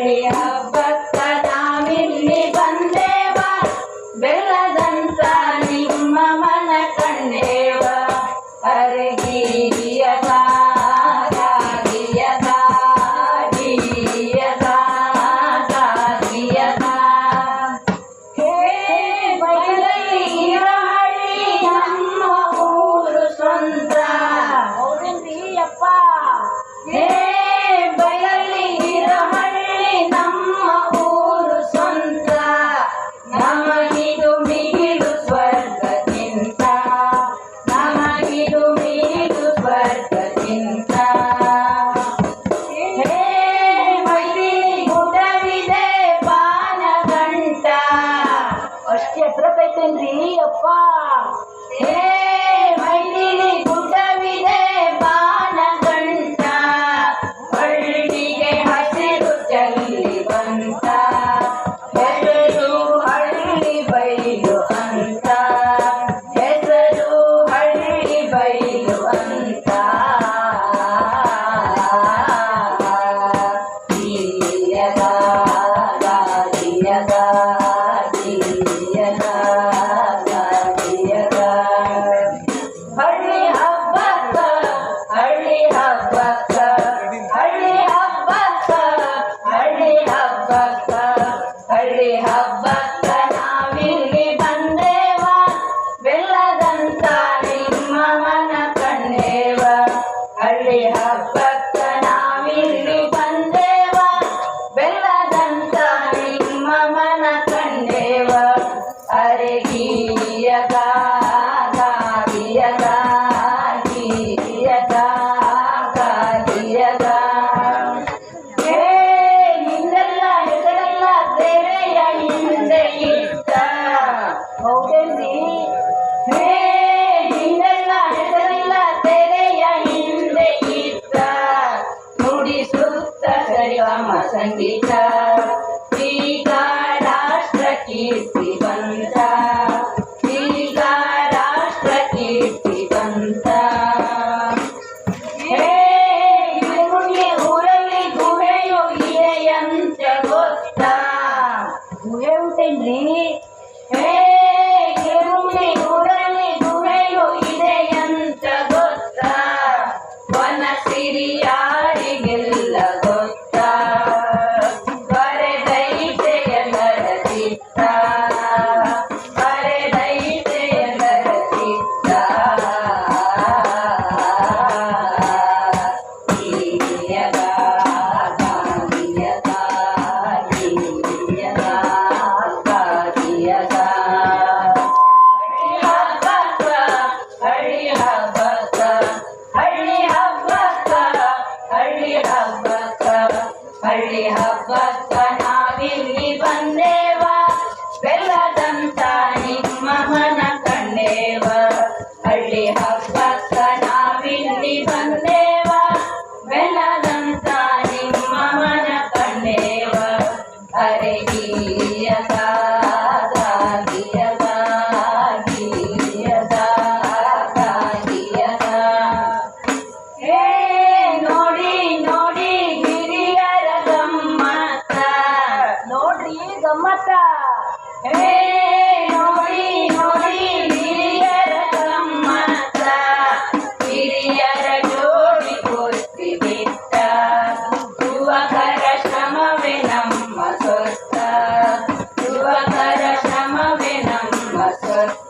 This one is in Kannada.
Happy Hour. ಹೆಸರತೈತೇನ್ರಿ ಅಪ್ಪ. ಏ love. ಹೌದೇನ್ರಿ? ಹೇ ನಿನ್ನೆಲ್ಲ ಹೆಸರೆಲ್ಲ ತೆರೆಯ ಹಿಂದೆ ಇದ್ದ. ನುಡಿಸುತ್ತ ಸರಿಗಮ ಸಂಗೀತ. ಈಗ ರಾಷ್ಟ್ರ ಕೀರ್ತಿ. रे बा Bye.